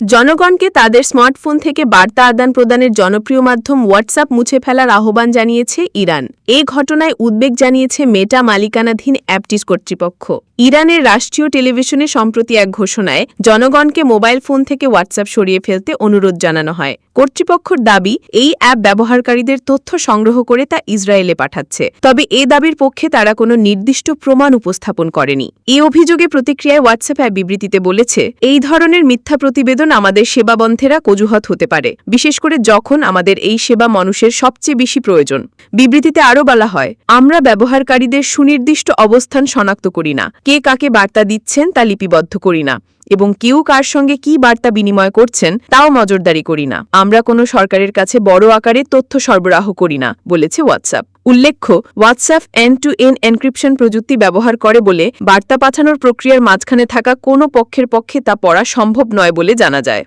জনগণকে তাদের স্মার্টফোন থেকে বার্তা আদান প্রদানের জনপ্রিয় মাধ্যম হোয়াটসঅ্যাপ মুছে ফেলার আহ্বান জানিয়েছে ইরান। এ ঘটনায় উদ্বেগ জানিয়েছে মেটা মালিকানাধীন অ্যাপটিস কর্তৃপক্ষ ইরানের রাষ্ট্রীয় টেলিভিশনে সম্প্রতি এক ঘোষণায়, জনগণকে মোবাইল ফোন থেকে হোয়াটসঅ্যাপ সরিয়ে ফেলতে অনুরোধ জানানো হয়। কর্তৃপক্ষের দাবি, এই অ্যাপ ব্যবহারকারীদের তথ্য সংগ্রহ করে তা ইসরায়েলে পাঠাচ্ছে। তবে এ দাবির পক্ষে তারা কোনো নির্দিষ্ট প্রমাণ উপস্থাপন করেনি। এই অভিযোগে প্রতিক্রিয়ায় হোয়াটসঅ্যাপ অ্যাপ বিবৃতিতে বলেছে, এই ধরনের মিথ্যা প্রতিবেদন আমাদের সেবা বন্ধেরা অজুহাত হতে পারে, বিশেষ করে যখন আমাদের এই সেবা মানুষের সবচেয়ে বেশি প্রয়োজন। বিবৃতিতে আরও বলা হয়, আমরা ব্যবহারকারীদের সুনির্দিষ্ট অবস্থান শনাক্ত করি না, কে কাকে বার্তা দিচ্ছেন তা লিপিবদ্ধ করি না, এবং কেউ কার সঙ্গে কি বার্তা বিনিময় করছেন তাও নজরদারি করি না। আমরা কোনো সরকারের কাছে বড় আকারে তথ্য সরবরাহ করি না, বলেছে হোয়াটসঅ্যাপ উল্লেখ্য WhatsApp end to end encryption প্রযুক্তি ব্যবহার করে বলে বার্তা পাঠানোর প্রক্রিয়ার মাঝখানে থাকা কোনো পক্ষের পক্ষে তা পড়া সম্ভব নয় বলে জানা যায়।